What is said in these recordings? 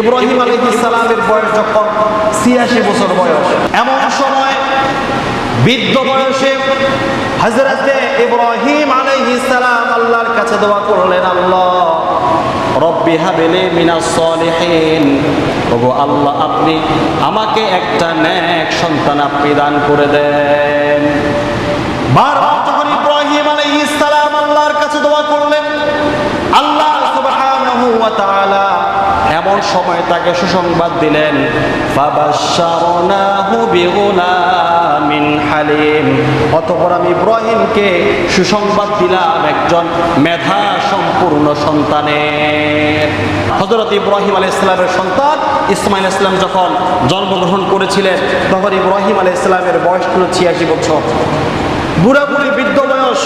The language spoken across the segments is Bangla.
ইব্রাহিম আলী ইসলামের বয়স যখন ছিয়াশি বছর বয়স, এমন সময় বৃদ্ধ বয়সে হজরতে ইব্রাহিম আলাইহিস সালাম আল্লাহর কাছে দোয়া করলেন, আল্লাহ, রব্বি হাবিলি মিনাস সলিহিন। ওগো আল্লাহ, আপনি আমাকে একটা নেক সন্তান আপনি দান করে দেন। বারবার যখন ইব্রাহিম আলাইহিস সালাম আল্লাহর কাছে দোয়া করলেন আল্লাহ সুবহানাহু ওয়া তাআলা এমন সময় তাকে সুসংবাদ দিলেন হালিম। অতঃপর আমি ইব্রাহিমকে সুসংবাদ দিলাম একজন মেধা সম্পূর্ণ সন্তানের। হযরত ইব্রাহিম আলাইহিস ইসলামের সন্তান ইসমাইল ইসলাম যখন জন্মগ্রহণ করেছিলেন, তখন ইব্রাহিম আলাইহিস ইসলামের বয়স ছিল ছিয়াশি বছর। বুড়াবুড়ি বৃদ্ধ বয়স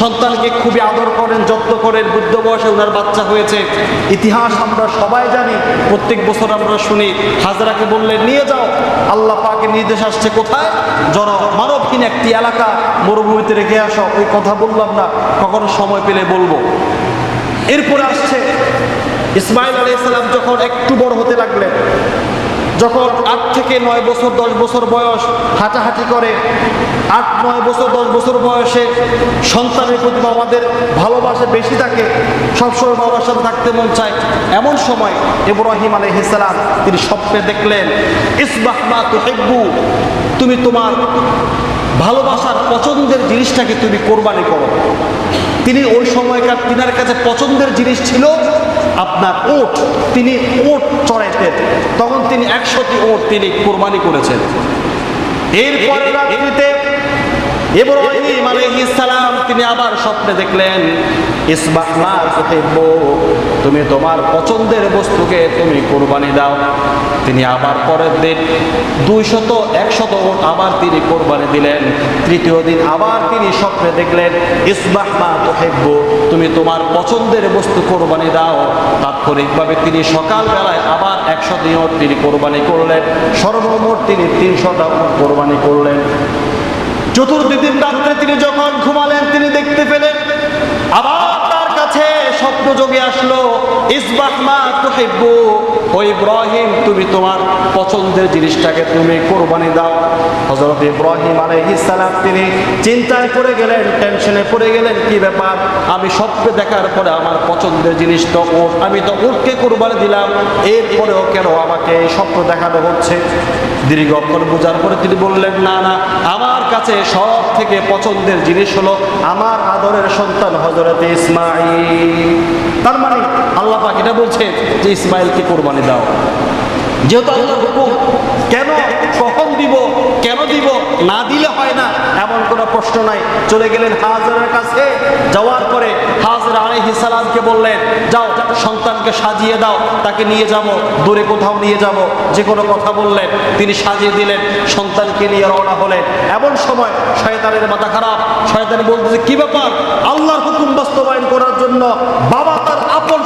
সন্তানকে খুবই আদর করেন, যত্ন করেন, বৃদ্ধ বয়সে ওনার বাচ্চা হয়েছে। ইতিহাস আমরা সবাই জানি, প্রত্যেক বছর আমরা শুনি, হাজরাকে বললেন, নিয়ে যাও, আল্লাহ পাকে নির্দেশ আসছে কোথায়? জন মানবহীন একটি এলাকা, মরুভূমিতে রেখে আসো। ওই কথা বললাম না, কখনো সময় পেলে বলব। এরপরে আসছে, ইসমাইল আলাইসালাম যখন একটু বড় হতে লাগলেন যখন আট থেকে নয় বছর, দশ বছর বয়স হাঁটাহাঁটি করে, আট, নয় বছর, দশ বছর বয়সে সন্তানের প্রতি বাবাদের ভালোবাসা বেশি থাকে, সবসময় বাবার সাথে থাকতে মন চায়। এমন সময় ইব্রাহিম আলহিসাম তিনি স্বপ্নে দেখলেন, ইসবাহ মা তুহিব্বু, তুমি তোমার ভালোবাসার পছন্দের জিনিসটাকে তুমি কোরবানি করো। তিনি ওই সময়কার তিনার কাছে পছন্দের জিনিস ছিল আপনার ওট তিনি ওট চড়াইতেন। তখন তিনি একশোটি ওট তিনি কোরবানি করেছেন। এরপরে এবার ইব্রাহিম আলাইহিস সালাম তিনি আবার স্বপ্নে দেখলেন তুমি তোমার পছন্দের বস্তুকে তুমি কোরবানি দাও। তিনি আবার পরের দিন দুইশত, একশত ওট আবার তিনি কোরবানি দিলেন। তৃতীয় দিন আবার তিনি স্বপ্নে দেখলেন, ইসবাহ মা তুহিব্বু তুমি তোমার পছন্দের বস্তু কোরবানি দাও। তাৎক্ষণিকভাবে তিনি সকালবেলায় আবার একশো দিন তিনি কোরবানি করলেন। সর্বমোট তিনি তিনশোটা কোরবানি করলেন। চতুর্থ দিন রাত্রে তিনি যখন ঘুমালেন, তিনি দেখতে পেলেন, আবার তার কাছে স্বপ্ন যোগে আসলো, ইসবাহ মা তুহিব্বু, ও ইব্রাহিম, তুমি তোমার পছন্দের জিনিসটাকে তুমি কোরবানি দাও। হযরত ইব্রাহিম সালাম তিনি চিন্তায় পড়ে গেলেন, টেনশনে পড়ে গেলেন, কি ব্যাপার? আমি স্বপ্নে দেখার পরে আমার পছন্দের জিনিস তো উট আমি তো উটকে কোরবানি দিলাম, এরপরেও কেন আমাকে স্বপ্ন দেখানো হচ্ছে? দীর্ঘক্ষণ বোঝার পরে তিনি বললেন, না না, আমার কাছে সব থেকে পছন্দের জিনিস হলো আমার আদরের সন্তান হজরতে ইসমাইল তার মানে আল্লাহ পাক এটা বলছে যে ইসমাইলকে কোরবানি দাও। যেহেতু আল্লাহর হুকুম কেন কখন দিব কেন দিব না দিলে হয় না এমন কোনো প্রশ্ন নাই। চলে গেলেন হাজারের কাছে যাওয়ার পরে হাজরা আলাইহি সালামকে বললেন যাও সন্তানকে সাজিয়ে দাও তাকে নিয়ে যাব দূরে কোথাও নিয়ে যাব। যে কোনো কথা বললেন তিনি সাজিয়ে দিলেন সন্তানকে নিয়ে রওনা হলেন। এমন সময় শয়তানের মাথা খারাপ শয়তান বলতেছে কি ব্যাপার? আল্লাহর হুকুম বাস্তবায়ন করার জন্য বাবা তার আপন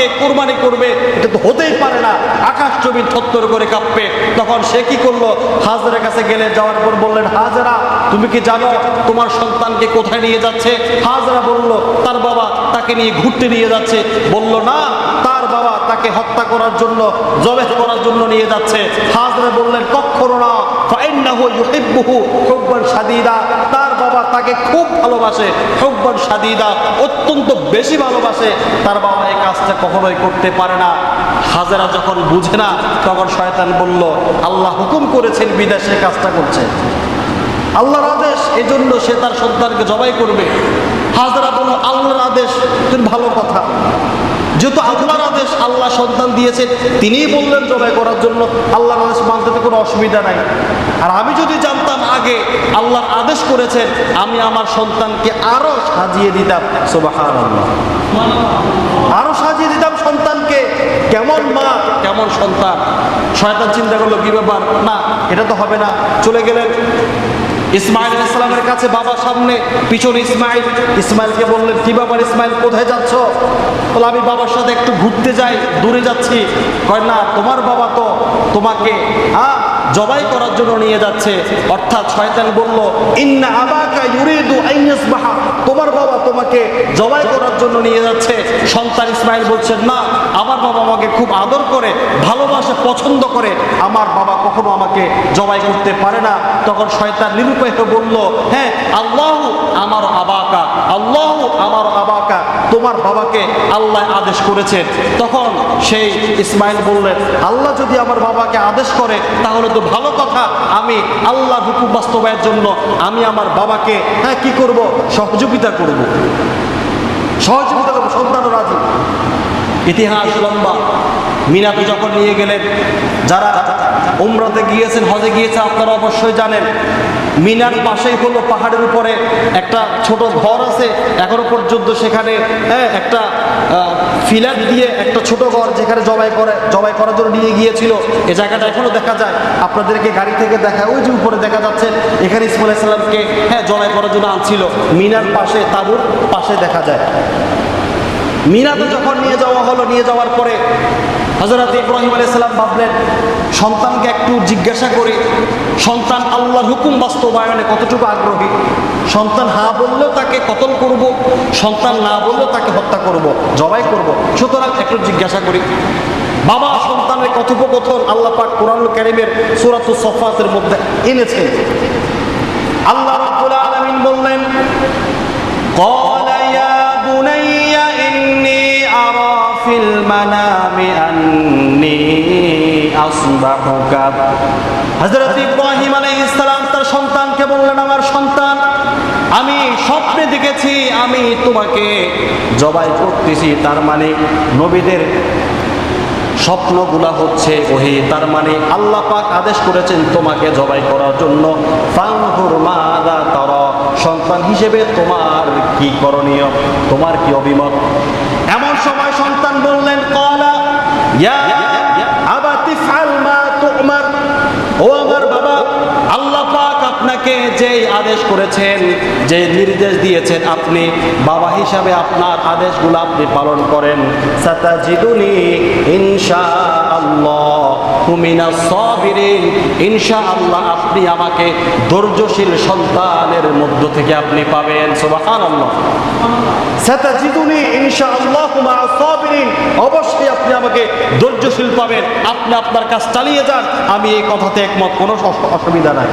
সন্তানকে কোরবানি করবে, এটা তো হতেই পারে না। আকাশ জমি থত্তর করে কাঁপবে। তখন সে কি করল? হাজারের কাছে গেলে যাওয়ার পর বললেন, হাজারা, তুমি কি জানো তোমার সন্তানকে কোথায় নিয়ে যাচ্ছে? হাজারা বলল, তার বাবা তাকে নিয়ে ঘুরতে নিয়ে যাচ্ছে। বলল, না, তার বাবা তাকে হত্যা করার জন্য, জবেহ করার জন্য নিয়ে যাচ্ছে। হাজরা বললেন কখনো না, ফাইন্নাহু ইউহিব্বুহু হুব্বান শাদীদা তার তাকে খুব ভালোবাসে হুব্বান শাদীদা অত্যন্ত বেশি ভালোবাসে। তার বাবা এই কাজটা কখনোই করতে পারে না। হাজারা যখন বুঝে না, তখন শয়তান বলল, আল্লাহ হুকুম করেছেন, বিদেশে কাজটা করছে। আল্লাহর আদেশ, এজন্য সে তার সন্তানকে জবাই করবে। হাজারা বলল, আল্লাহর আদেশ ভালো কথা। যেহেতু আল্লাহর আদেশ আল্লাহ সন্তান দিয়েছেন, তিনিই বললেন জবাই করার জন্য। আল্লাহর আদেশ মানতে কোনো অসুবিধা নাই। আর আমি যদি জানতাম আগে, আল্লাহর আদেশ করেছেন, আমি আমার সন্তানকে আরও সাজিয়ে দিতাম। সুবাহান আরও সাজিয়ে দিতাম সন্তানকে। কেমন মা, কেমন সন্তান? শয়তান চিন্তা করল, কি ব্যাপার? না, এটা তো হবে না। চলে গেলেন। ইসমাইল ইসলামের কাছে বাবার সামনে পিছনে ইসমাইল। ইসমাইলকে বললেন, কি ব্যাপার ইসমাইল, কোথায় যাচ্ছ? বলে, আমি বাবার সাথে একটু ঘুরতে যাই, দূরে যাচ্ছি। কয়, না, তোমার বাবা তো তোমাকে হ্যাঁ জবাই করার জন্য নিয়ে যাচ্ছে। অর্থাৎ শয়তান বলল, ইন্না আবাকা ইউরিদু আইয়াসবাহা তোমার বাবা তোমাকে জবাই করার জন্য নিয়ে যাচ্ছে। সন্তান ইসমাইল বলছেন, না, আমার বাবা আমাকে খুব আদর করে, ভালোবাসে, পছন্দ করে। আমার বাবা কখনো আমাকে জবাই করতে পারে না। তখন শয়তান নিরুপায় বলল হ্যাঁ আল্লাহ আমার আবাকা, আল্লাহ আমার আবাকা, তোমার বাবাকে আল্লাহ আদেশ করেছেন তখন সেই ইসমাইল বললেন, আল্লাহ যদি আমার বাবাকে আদেশ করে, তাহলে তো ভালো কথা। আমি আল্লাহ হুকুম বাস্তবায়ের জন্য, আমি আমার বাবাকে হ্যাঁ কি করব? সহযোগিতা করব। সহযোগিতা করব, সন্তান রাজি। ইতিহাস লম্বা। মিনাকে যখন নিয়ে গেলেন, যারা উমরাতে গিয়েছেন, হজে গিয়েছে, আপনারা অবশ্যই জানেন মিনার পাশেই হলো পাহাড়ের উপরে একটা ছোট ঘর আছে। এখনও পর্যন্ত সেখানে হ্যাঁ একটা ফিলার দিয়ে একটা ছোট ঘর যেখানে জবাই করে, জবাই করার জন্য নিয়ে গিয়েছিল। এ জায়গাটা এখনও দেখা যায়। আপনাদেরকে গাড়ি থেকে দেখা, ওই যে উপরে দেখা যাচ্ছে, এখানে ইসমাইল ইসলামকে হ্যাঁ জবাই করার জন্য আনছিল। মিনার পাশে, তাবুর পাশে দেখা যায়। মিনাতে যখন নিয়ে যাওয়া হলো, নিয়ে যাওয়ার পরে হজরত ইব্রাহিম আলাইসাল্লাম ভাবলেন, সন্তানকে একটু জিজ্ঞাসা করি, সন্তান আল্লাহর হুকুম বাস্তবায়নে কতটুকু আগ্রহী? সন্তান হা বললেও তাকে কতল করব, সন্তান না বললেও তাকে হত্যা করব, জবাই করব। সুতরাং একটু জিজ্ঞাসা করি, বাবা, সন্তানের কথোপকথন আল্লাহ পাক কোরআন ক্যারিমের সুরাত সফাতের মধ্যে এনেছেন। আল্লাহ আলামিন বললেন في المنام أني أصبحك হযরত ইব্রাহিম আলাইহিস সালাম তার সন্তানকে বললেন আমার সন্তান আমি স্বপ্নে দেখেছি আমি তোমাকে জবাই করতেছি তার মানে নবীদের স্বপ্নগুলা হচ্ছে ওহি তার মানে আল্লাহ পাক আদেশ করেছেন তোমাকে জবাই করার জন্য ফাংহুর মাদা তর সন্তান হিসেবে তোমার কি করণীয় তোমার কি অভিমত ইয়া আবাতি ফাল মা তুমার। ও আমার বাবা, আল্লাহ পাক আপনাকে যেই আদেশ করেছেন যে নির্দেশ দিয়েছেন আপনি, বাবা হিসাবে আপনার আদেশগুলো আপনি পালন করেন। সাতাজিদুনি ইনশা আল্লাহ সবিরিন সাবিরিন। ইনশা আল্লাহ আপনি আমাকে ধৈর্যশীল সন্তানের মধ্য থেকে আপনি পাবেন। সুবহানাল্লাহ। সাতাজিদুনি ইনশা আল্লাহ মা সাবিরিন। অবশ্যই আপনি আমাকে ধৈর্যশীল পাবেন। আপনি আপনার কাজ চালিয়ে যান। আমি এই কথাতে একমত, কোনো অসুবিধা নাই।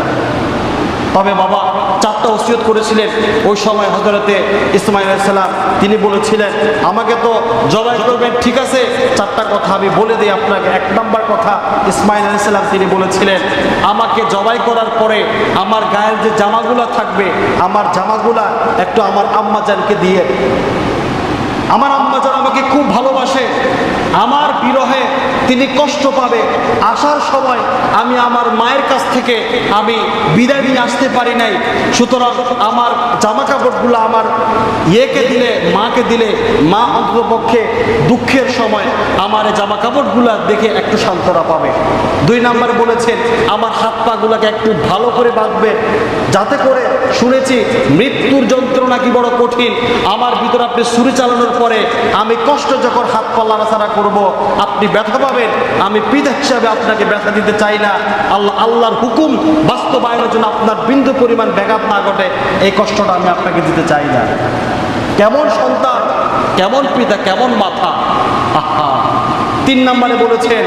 তবে বাবা চারটা ওসিয়ত করেছিলেন। ওই সময় হজরতে ইসমাইল সালাম তিনি বলেছিলেন, আমাকে তো জবাই করবেন, ঠিক আছে? চারটা কথা আমি বলে দিই আপনাকে। এক নম্বর কথা ইসমাইল সালাম তিনি বলেছিলেন, আমাকে জবাই করার পরে আমার গায়ের যে জামাগুলা থাকবে, আমার জামাগুলা একটু আমার আম্মাজানকে দিয়ে। আমার আম্মাজান আমাকে খুব ভালোবাসে। আমার তিনি কষ্ট পাবে। আসার সময় আমি আমার মায়ের কাছ থেকে আমি বিদায় নিয়ে আসতে পারি নাই। সুতরাং আমার জামা কাপড়গুলো আমার ইয়েকে দিলে, মাকে দিলে, মা অন্তপক্ষে দুঃখের সময় আমার জামা কাপড়গুলো দেখে একটু সান্ত্বনা পাবে। দুই নাম্বার বলেছেন, আমার হাত পাগুলোকে একটু ভালো করে বাঁধবে। যাতে করে শুনেছি মৃত্যুর যন্ত্রণা কি বড় কঠিন। আমার ভিতরে আপনি ছুরি চালানোর পরে আমি কষ্ট যখন হাত পা নাড়াচাড়া করব, আপনি ব্যথা পাবেন। আমি পিতা হিসাবে আপনাকে ব্যথা দিতে চাই না। আল্লাহ, আল্লাহর হুকুম বাস্তবায়নের জন্য আপনার বিন্দু পরিমাণ ব্যাঘাত না ঘটে। এই কষ্টটা আমি আপনাকে দিতে চাই না। কেমন সন্তান, কেমন পিতা, কেমন মাথা? আহা। তিন নম্বরে বলেছেন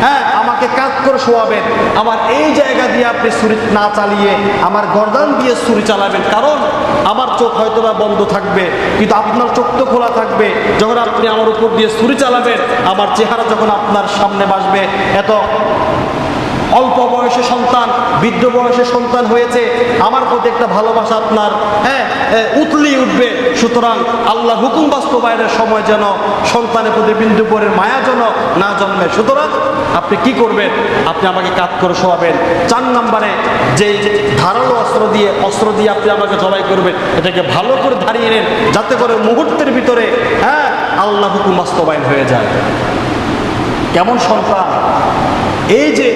হ্যাঁ আমাকে কাজ করে শোয়াবেন। আমার এই জায়গা দিয়ে আপনি ছুরি না চালিয়ে আমার গর্দান দিয়ে ছুরি চালাবেন। কারণ আমার চোখ হয়তো বা বন্ধ থাকবে, কিন্তু আপনার চোখ তো খোলা থাকবে। যখন আপনি আমার উপর দিয়ে ছুরি চালাবেন, আমার চেহারা যখন আপনার সামনে বাসবে। এত অল্প বয়সে সন্তান, বৃদ্ধ বয়সে সন্তান হয়েছে, আমার প্রতি একটা ভালোবাসা আপনার হ্যাঁ উতলি উঠবে। সুতরাং আল্লাহ হুকুম বাস্তবায়নের সময় যেন সন্তানের প্রতি বিন্দু পরের মায়া যেন না জন্মে। সুতরাং আপনি কি করবেন? আপনি আমাকে কাজ করে শোয়াবেন। চার নম্বরে যে ধারালো অস্ত্র দিয়ে অস্ত্র দিয়ে আপনি আমাকে জবাই করবেন, এটাকে ভালো করে ধারিয়ে নেন, যাতে করে মুহূর্তের ভিতরে হ্যাঁ আল্লাহ হুকুম বাস্তবায়ন হয়ে যায়। কেমন সন্তান? এই যে,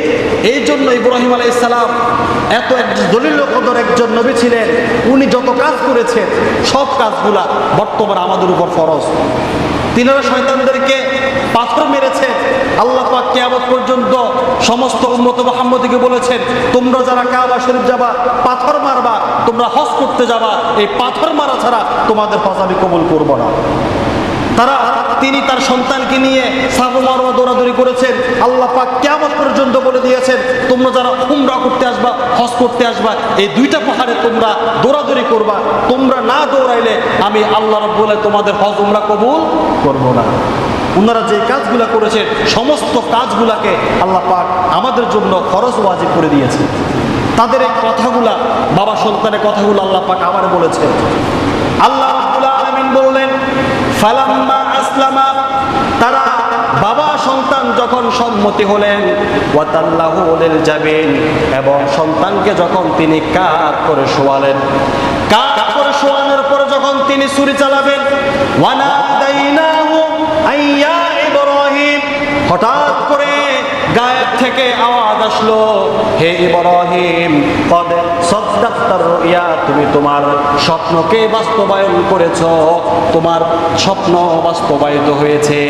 এই জন্য ইব্রাহিম আলাই ইসলাম এত দলিল কদর একজন নবী ছিলেন। উনি যত কাজ করেছেন, সব কাজগুলা বর্তমান আমাদের উপর ফরজ। তিনারা শয়তানদেরকে পাথর মেরেছে আল্লাহ পাক কেয়ামত পর্যন্ত সমস্ত উম্মত মোহাম্মদীকে বলেছেন, তোমরা যারা কাবা শরীফ যাবা, পাথর মারবা, তোমরা হজ করতে যাবা, এই পাথর মারা ছাড়া তোমাদের হজ আমি কবুল করব না। তারা তিনি তার সন্তানকে নিয়ে সাবু মারোয়া দৌড়াদৌড়ি করেছেন। আল্লাহ পাক কেমন পর্যন্ত বলে দিয়েছেন, তোমরা যারা উমরা করতে আসবা, হজ করতে আসবা, এই দুইটা পাহাড়ে তোমরা দৌড়াদৌড়ি করবা। তোমরা না দৌড়াইলে আমি আল্লাহ রব্বুল তোমাদের হজ উমরা কবুল করব না। ওনারা যে কাজগুলা করেছেন সমস্ত কাজগুলাকে আল্লাহ পাক আমাদের জন্য খরচ ওয়াজিব করে দিয়েছে। তাদের এই কথাগুলা, বাবা সন্তানের কথাগুলো আল্লাহ পাক আবার বলেছেন। আল্লাহ বললেন ফালাম্মা আসলামা, তারা বাবা সন্তান যখন সম্মতি হলেন এবং সন্তানকে যখন তিনি কাত করে শোয়ালেন। কাত করে শোয়ানোর পর যখন তিনি ছুরি চালাবেন, ওয়ানাদাইনাহু আইয়া ইব্রাহিম, হঠাৎ করে থেকে আওয়াজ আসলো, হে ইব্রাহিম, কদ সদ্দাক্তার রুইয়া, তুমি তোমার স্বপ্নকে বাস্তবায়ন করেছ। তোমার স্বপ্ন বাস্তবায়িত হয়েছে।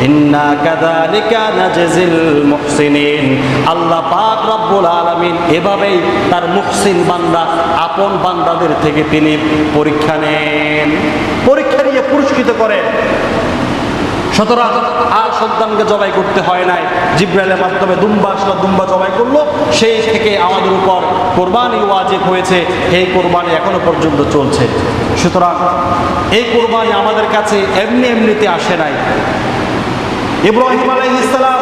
ইন্না কাযালিকা নাজজিল মুহসিনিন। আল্লাহ পাক রব্বুল আলামিন এভাবেই তার মুহসিন বান্দা, আপন বান্দাদের থেকে তিনি পরীক্ষা নেন। পরীক্ষা নিয়ে পুরস্কৃত করেন। সুতরাং আর সন্তানকে জবাই করতে হয় নাই। জিব্রাইলের মাধ্যমে দুম্বা আসলো, দুম্বা জবাই করল। সেই থেকে আমাদের উপর কোরবানি ওয়াজিব হয়েছে। এই কোরবানি এখনও পর্যন্ত চলছে। সুতরাং এই কোরবানি আমাদের কাছে এমনি এমনিতে আসে নাই। ইব্রাহিম আলাইহিস ইসলাম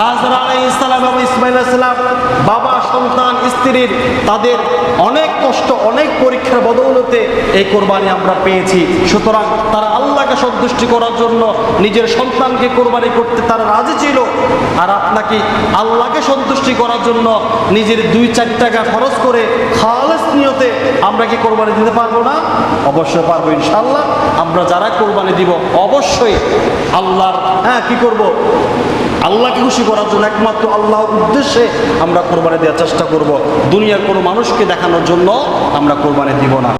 হাজর আলাইহিস ইসলাম এবং ইসমাইল ইসলাম বাবা, সন্তান স্ত্রীর তাদের অনেক কষ্ট, অনেক পরীক্ষার বদৌলতে এই কোরবানি আমরা পেয়েছি। সুতরাং তারা আল্লাহকে সন্তুষ্টি করার জন্য নিজের সন্তানকে কোরবানি করতে তারা রাজি ছিল। আর আপনাকে আল্লাহকে সন্তুষ্টি করার জন্য নিজের দুই, চার টাকা খরচ করে খালেস নিয়তে আমরা কি কোরবানি দিতে পারব না? অবশ্যই পারব ইনশাল্লাহ আমরা যারা কোরবানি দিব, অবশ্যই আল্লাহর হ্যাঁ কি করব? আল্লাহকে খুশি করার জন্য একমাত্র আল্লাহ উদ্দেশ্যে আমরা কোরবানি দেওয়ার চেষ্টা করব। দুনিয়ার কোনো মানুষকে দেখানোর জন্য আমরা কোরবানি দিব না।